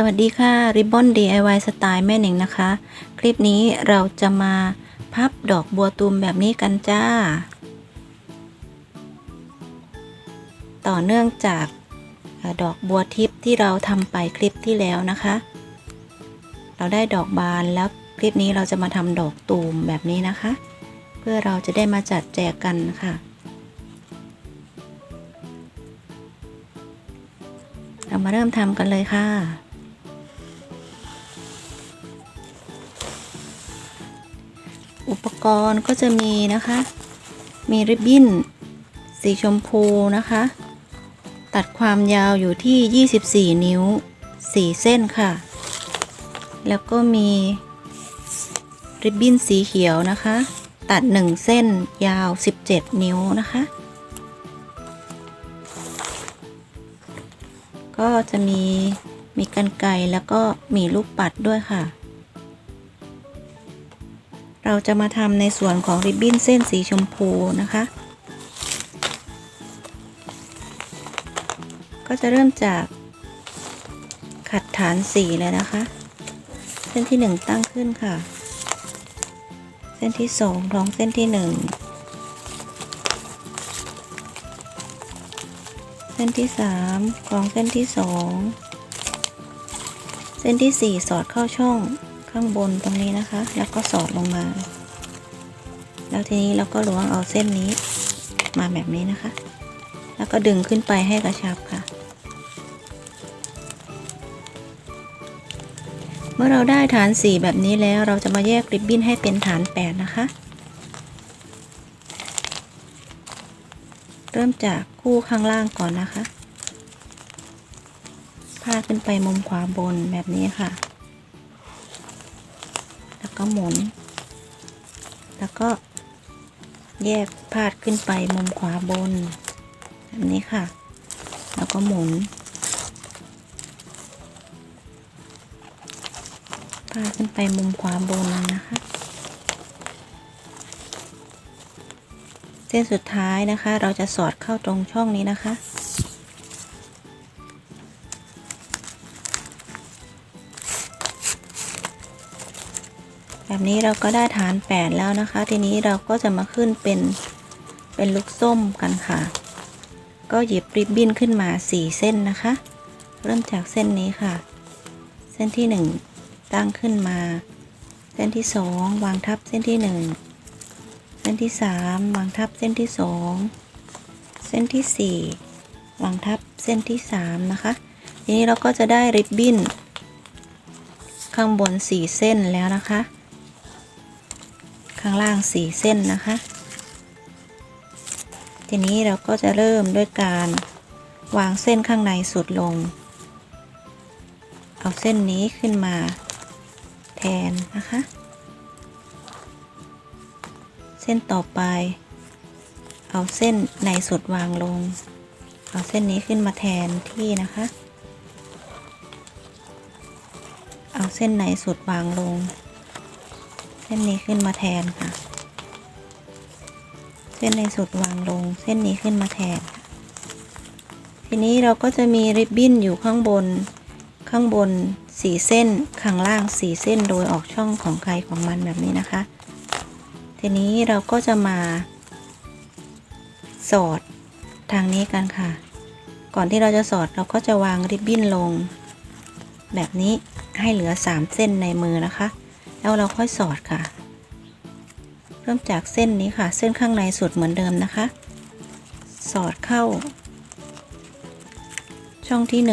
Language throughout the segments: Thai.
สวัสดีค่ะ Ribbon DIY สไตล์แม่หนิงนะคะ คลิปนี้เราจะมาพับดอกบัวตูมแบบนี้กันจ้า ต่อเนื่องจากดอกบัวทิพย์ที่เราทำไปคลิปที่แล้วนะคะ เราได้ดอกบานแล้วคลิปนี้เราจะมาทำดอกตูมแบบนี้นะคะ เพื่อเราจะได้มาจัดแจกกันค่ะเรามาเริ่มทำกันเลยค่ะ อุปกรณ์ก็จะมีนะคะ มีริบบิ้นสีชมพูนะคะ ตัดความยาวอยู่ที่ 24 นิ้ว 4 เส้นค่ะ แล้วก็มีริบบิ้นสีเขียวนะคะ ตัด 1 เส้นยาว 17 นิ้วนะคะ ก็จะมีมีกันไกรแล้วก็มีลูกปัดด้วยค่ะ เราจะมาทำในส่วนของริบบิ้นเส้นสีชมพูนะคะ ก็จะเริ่มจากขัดฐานสีเลยนะคะ เส้นที่หนึ่งตั้งขึ้นค่ะ เส้นที่สองรองเส้นที่หนึ่งเส้นที่สามกรองเส้นที่สองเส้นที่สี่สอดเข้าช่อง ข้างบนตรงนี้นะคะ แล้วก็สอดลงมา แล้วทีนี้เราก็ล้วงเอาเส้นนี้มาแบบนี้นะคะ แล้วก็ดึงขึ้นไปให้กระชับค่ะ เมื่อเราได้ฐานสีแบบนี้แล้วเราจะมาแยกริบบิ้นให้เป็นฐานแปดนะคะ เริ่มจากคู่ข้างล่างก่อนนะคะ พาดขึ้นไปมุมขวาบนแบบนี้ค่ะ ก็หมุน แล้วก็แยกพาดขึ้นไปมุมขวาบนแบบนี้ค่ะ แล้วก็หมุน พาดขึ้นไปมุมขวาบนนะคะ เส้นสุดท้ายนะคะ เราจะสอดเข้าตรงช่องนี้นะคะ แบบนี้เราก็ได้ฐาน 8 แล้วนะคะ ทีนี้เราก็จะมาขึ้นเป็นเป็นลูกส้มกันค่ะ ก็หยิบริบบิ้นขึ้นมา 4 เส้นนะคะ เริ่มจากเส้นนี้ค่ะ เส้นที่ 1 ตั้งขึ้นมา เส้นที่ 2 วางทับเส้นที่ 1 เส้นที่ 3 วางทับเส้นที่ 2 เส้นที่ 4 วางทับเส้นที่ 3 นะคะ ทีนี้เราก็จะได้ริบบิ้นข้างบน 4 เส้นแล้วนะคะางล่าง4เส้นนะคะ ทีนี้เราก็จะเริ่มด้วยการวางเส้นข้างในสุดลง เอาเส้นนี้ขึ้นมาแทนนะคะ เส้นต่อไป เอาเส้นในสุดวางลง เอาเส้นนี้ขึ้นมาแทนที่นะคะ เอาเส้นในสุดวางลง เส้นนี้ขึ้นมาแทนค่ะ เส้นในสุดวางลง เส้นนี้ขึ้นมาแทน ทีนี้เราก็จะมีริบบิ้นอยู่ข้างบน ข้างบนสีเส้น ข้างล่างสีเส้นโดยออกช่องของใครของมันแบบนี้นะคะ ทีนี้เราก็จะมา สอดทางนี้กันค่ะ ก่อนที่เราจะสอดเราก็จะวางริบบิ้นลง แบบนี้ให้เหลือ 3 เส้นในมือนะคะ แล้วเราค่อยสอดค่ะ เริ่มจากเส้นนี้ค่ะ เส้นข้างในสุดเหมือนเดิมนะคะ สอดเข้า ช่องที่1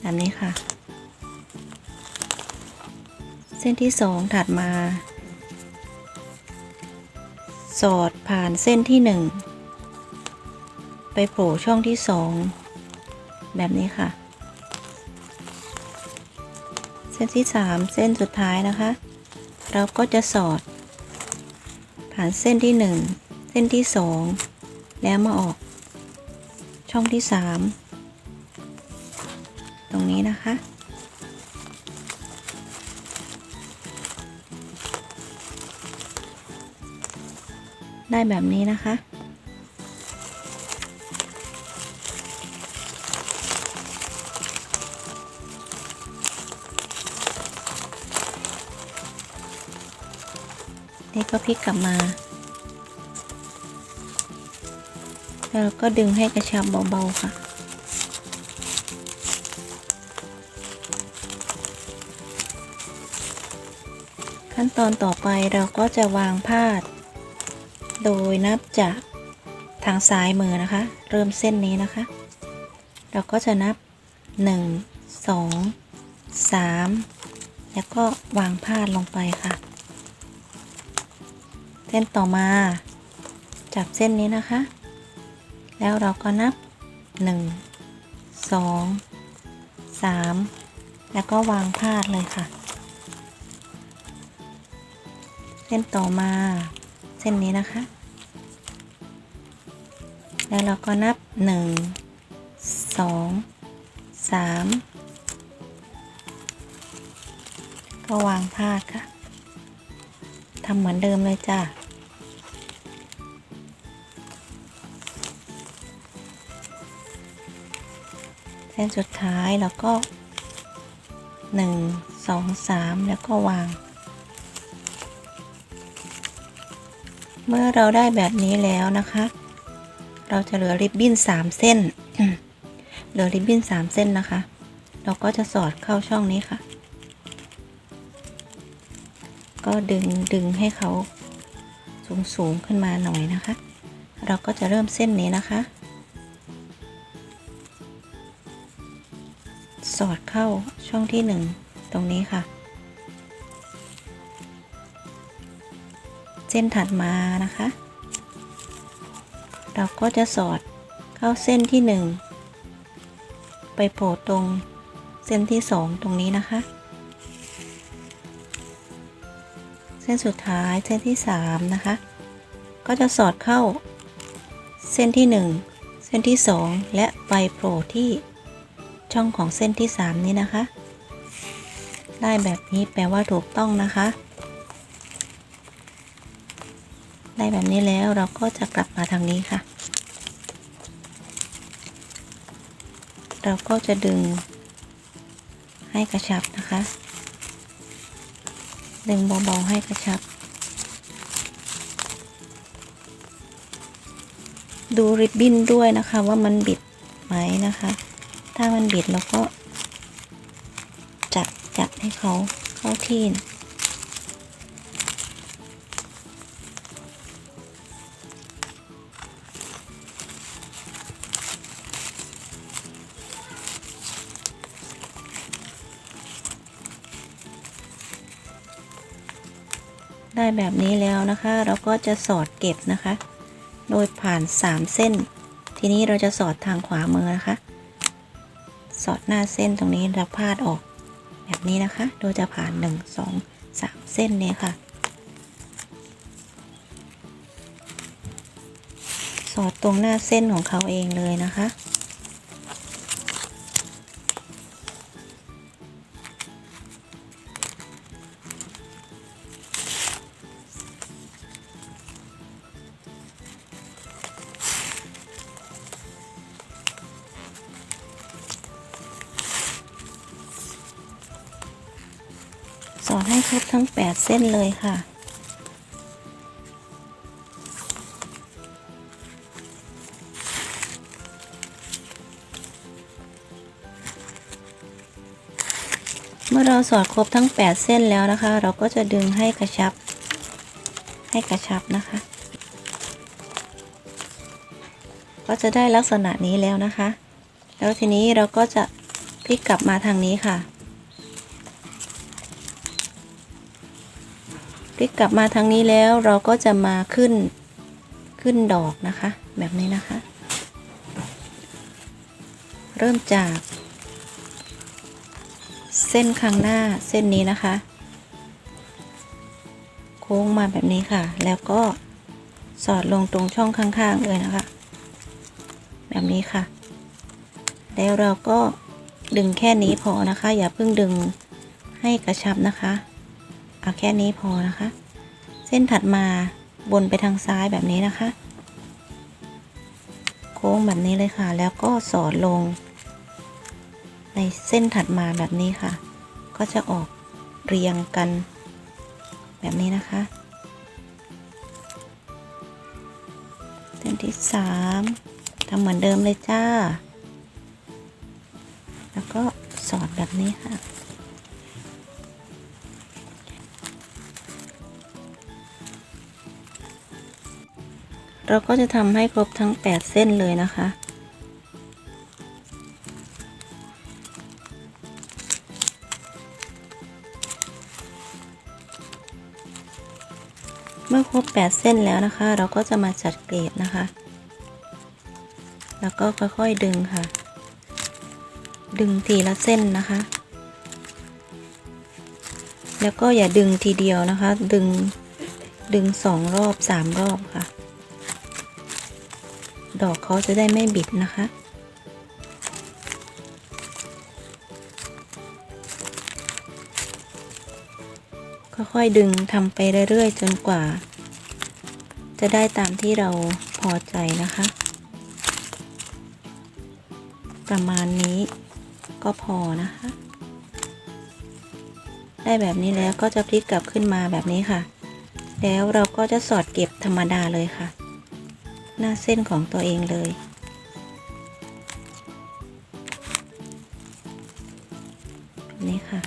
แบบนี้ค่ะ เส้นที่2ถัดมา สอดผ่านเส้นที่1ไปโผล่ช่องที่2แบบนี้ค่ะ ส้นที่ 3 เส้นสุดท้ายนะคะ เราก็จะสอด ผ่านเส้นที่ 1 เส้นที่ 2 แล้วมาออก ช่องที่ 3 ตรงนี้นะคะ ได้แบบนี้นะคะ นี่ก็พลิกกลับมา แล้วเราก็ดึงให้กระชับเบาๆค่ะ ขั้นตอนต่อไปเราก็จะวางพาด โดยนับจากทางซ้ายมือนะคะ เริ่มเส้นนี้นะคะ เราก็จะนับ 1 2 3 แล้วก็วางพาดลงไปค่ะ เส้นต่อมา จับเส้นนี้นะคะ แล้วเราก็นับ 1 2 3 แล้วก็วางพาดเลยค่ะ เส้นต่อมา เส้นนี้นะคะ แล้วเราก็นับ 1 2 3 ก็วางพาดค่ะทำเหมือนเดิมเลยจ้ะ ส้นสุดท้ายแล้วก็ 1 2 3 แล้วก็วาง เมื่อเราได้แบบนี้แล้วนะคะ เราจะเหลือริบบิ้น 3 เส้น เหลือริบบิ้น 3 เส้นนะคะ เราก็จะสอดเข้าช่องนี้ค่ะ ก็ดึงดึงให้เขาสูงสูงขึ้นมาหน่อยนะคะ เราก็จะเริ่มเส้นนี้นะคะ สอดเข้าช่องที่หนึ่งตรงนี้ค่ะ เส้นถัดมานะคะ เราก็จะสอดเข้าเส้นที่หนึ่งไปโผล่ตรงเส้นที่สองตรงนี้นะคะ เส้นสุดท้ายเส้นที่สามนะคะ ก็จะสอดเข้าเส้นที่หนึ่งเส้นที่สองและไปโผล่ที่ ช่องของเส้นที่สามนี้นะคะ ได้แบบนี้แปลว่าถูกต้องนะคะ ได้แบบนี้แล้วเราก็จะกลับมาทางนี้ค่ะ เราก็จะดึงให้กระชับนะคะ ดึงเบาๆให้กระชับ ดูริบบิ้นด้วยนะคะว่ามันบิดไหมนะคะ ถ้ามันบิดเราก็ จัดจัดให้เขาเข้าที่ได้แบบนี้แล้วนะคะ เราก็จะสอดเก็บนะคะ โดยผ่าน 3 เส้น ทีนี้เราจะสอดทางขวามือนะคะ สอดหน้าเส้นตรงนี้เราพาดออก แบบนี้นะคะ โดยจะผ่าน 1 2 3 เส้นเนี่ยค่ะ สอดตรงหน้าเส้นของเขาเองเลยนะคะ ส้นเลยค่ะ เมื่อเราสอดครบทั้ง 8 เส้นแล้วนะคะ เราก็จะดึงให้กระชับ ให้กระชับนะคะ ก็จะได้ลักษณะนี้แล้วนะคะ แล้วทีนี้เราก็จะพลิกกลับมาทางนี้ค่ะ พลิกกลับมาทางนี้แล้วเราก็จะมาขึ้นขึ้นดอกนะคะ แบบนี้นะคะ เริ่มจาก เส้นข้างหน้าเส้นนี้นะคะ โค้งมาแบบนี้ค่ะ แล้วก็สอดลงตรงช่องข้างๆเลยนะคะ แบบนี้ค่ะ แล้วเราก็ดึงแค่นี้พอนะคะ อย่าเพิ่งดึงให้กระชับนะคะ เอาแค่นี้พอนะคะ เส้นถัดมาบนไปทางซ้ายแบบนี้นะคะ โค้งแบบนี้เลยค่ะ แล้วก็สอดลง ในเส้นถัดมาแบบนี้ค่ะ ก็จะออกเรียงกันแบบนี้นะคะ เส้นที่สามทำเหมือนเดิมเลยจ้า แล้วก็สอดแบบนี้ค่ะ เราก็จะทำให้ครบทั้ง 8 เส้นเลยนะคะ เมื่อครบ 8 เส้นแล้วนะคะ เราก็จะมาจัดเกรดนะคะ แล้วก็ค่อยๆดึงค่ะ ดึงทีละเส้นนะคะ แล้วก็อย่าดึงทีเดียวนะคะ ดึงดึงสองรอบสามรอบค่ะ ดอกเขาจะได้ไม่บิดนะคะ ค่อยๆดึงทำไปเรื่อยๆ จนกว่า จะได้ตามที่เราพอใจนะคะ ประมาณนี้ก็พอนะคะ ได้แบบนี้แล้วก็จะพลิกกลับขึ้นมาแบบนี้ค่ะ แล้วเราก็จะสอดเก็บธรรมดาเลยค่ะ หน้าเส้นของตัวเองเลย นี่ค่ะ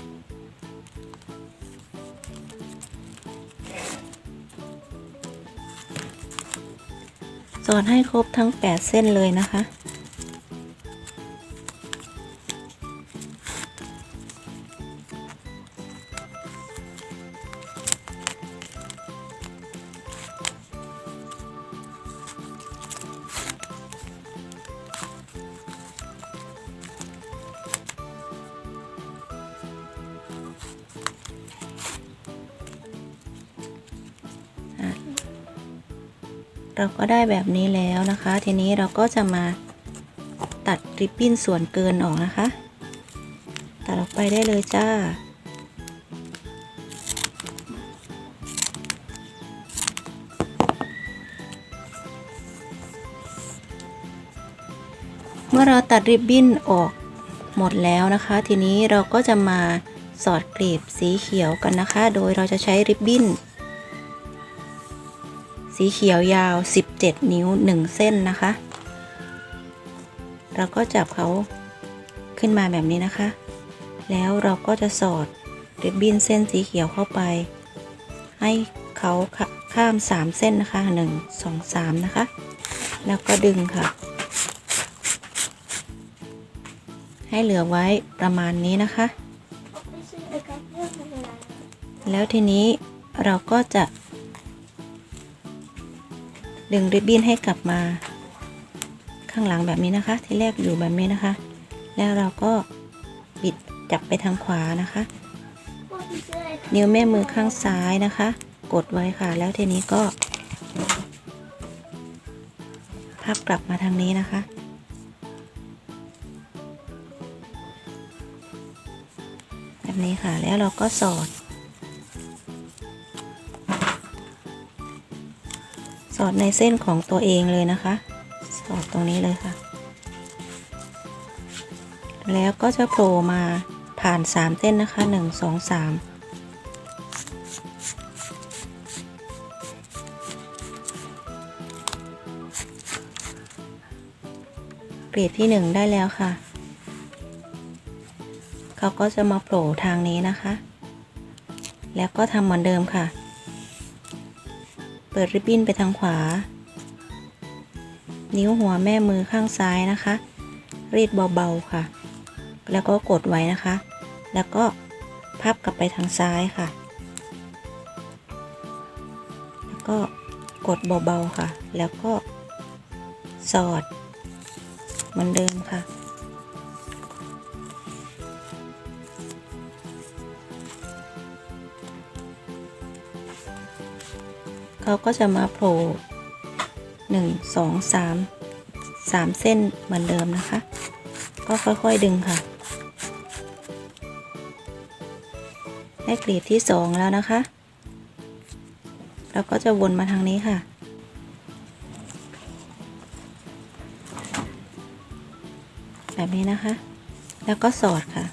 สอนให้ครบทั้ง 8 เส้นเลยนะคะ เราก็ได้แบบนี้แล้วนะคะ ทีนี้เราก็จะมาตัดริบบิ้นส่วนเกินออกนะคะ ตัดออกไปได้เลยจ้า เมื่อเราตัดริบบิ้นออกหมดแล้วนะคะ ทีนี้เราก็จะมาสอดกลีบสีเขียวกันนะคะ โดยเราจะใช้ริบบิ้น สีเขียวยาว 17 นิ้ว 1 เส้นนะคะ เราก็จับเขาขึ้นมาแบบนี้นะคะ แล้วเราก็จะสอดริบบิ้นเส้นสีเขียวเข้าไป ให้เขาข้าม 3 เส้นนะคะ 1 2 3 นะคะ แล้วก็ดึงค่ะ ให้เหลือไว้ประมาณนี้นะคะ แล้วทีนี้เราก็จะ ดึงริบบิ้นให้กลับมา ข้างหลังแบบนี้นะคะ ที่แรกอยู่แบบนี้นะคะ แล้วเราก็บิดจับไปทางขวานะคะ นิ้วแม่มือข้างซ้ายนะคะ กดไว้ค่ะ แล้วทีนี้ก็พับกลับมาทางนี้นะคะ แบบนี้ค่ะแล้วเราก็สอด อดในเส้นของตัวเองเลยนะคะ สอดตรงนี้เลยค่ะ แล้วก็จะโผล่มาผ่าน 3 เส้นนะคะ 1 2 3เกรดที่ 1 ได้แล้วค่ะ เขาก็จะมาโผล่ทางนี้นะคะ แล้วก็ทำเหมือนเดิมค่ะ เปิดริบบิ้นไปทางขวา นิ้วหัวแม่มือข้างซ้ายนะคะ รีดเบาๆค่ะ แล้วก็กดไว้นะคะ แล้วก็พับกลับไปทางซ้ายค่ะ แล้วก็กดเบาๆค่ะ แล้วก็สอดเหมือนเดิมค่ะ เขาก็จะมาโผล่หนึ่งสองสามสามเส้นเหมือนเดิมนะคะ ก็ค่อยๆดึงค่ะ ได้กลีบที่สองแล้วนะคะ เราก็จะวนมาทางนี้ค่ะ แบบนี้นะคะ แล้วก็สอดค่ะ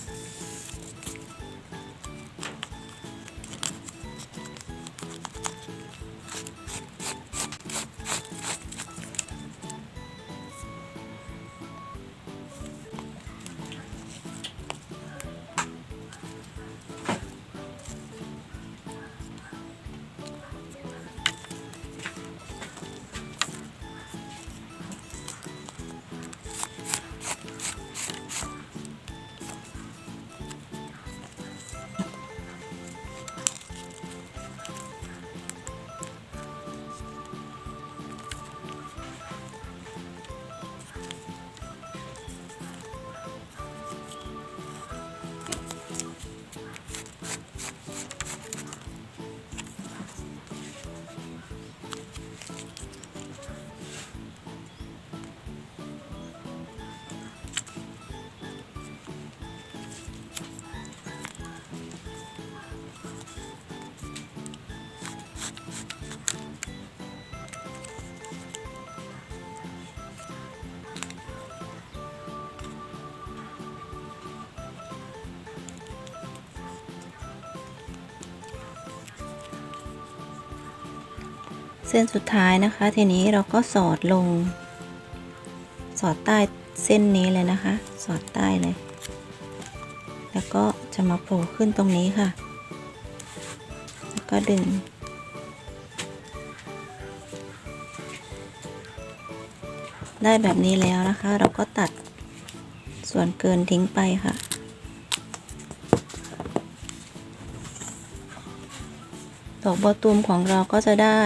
เส้นสุดท้ายนะคะ ทีนี้เราก็สอดลง สอดใต้เส้นนี้เลยนะคะ สอดใต้เลย แล้วก็จะมาโผล่ขึ้นตรงนี้ค่ะ แล้วก็ดึง ได้แบบนี้แล้วนะคะ เราก็ตัดส่วนเกินทิ้งไปค่ะดอกบัวตูมของเราก็จะได้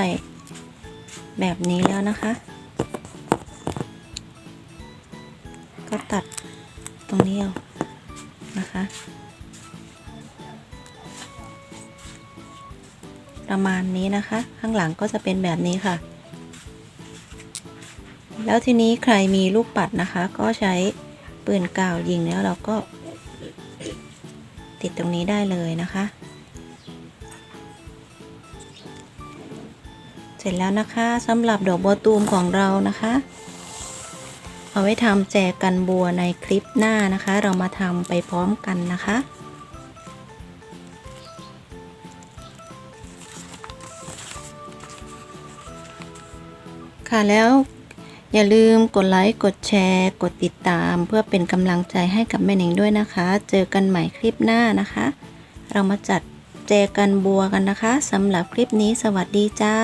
แบบนี้แล้วนะคะ ก็ตัดตรงนี้เอานะคะ ประมาณนี้นะคะ ข้างหลังก็จะเป็นแบบนี้ค่ะ แล้วทีนี้ใครมีลูกปัดนะคะ ก็ใช้ปืนกาวยิงแล้วเราก็ ติดตรงนี้ได้เลยนะคะ เสร็จแล้วนะคะสำหรับดอกบัวตูมของเรานะคะ เอาไว้ทำแจกันบัวในคลิปหน้านะคะ เรามาทำไปพร้อมกันนะคะค่ะแล้วอย่าลืมกดไลค์กดแชร์ กดติดตาม เพื่อเป็นกำลังใจให้กับแม่หนิงด้วยนะคะ เจอกันใหม่คลิปหน้านะคะ เรามาจัดแจกันบัวกันนะคะสำหรับคลิปนี้สวัสดีจ้า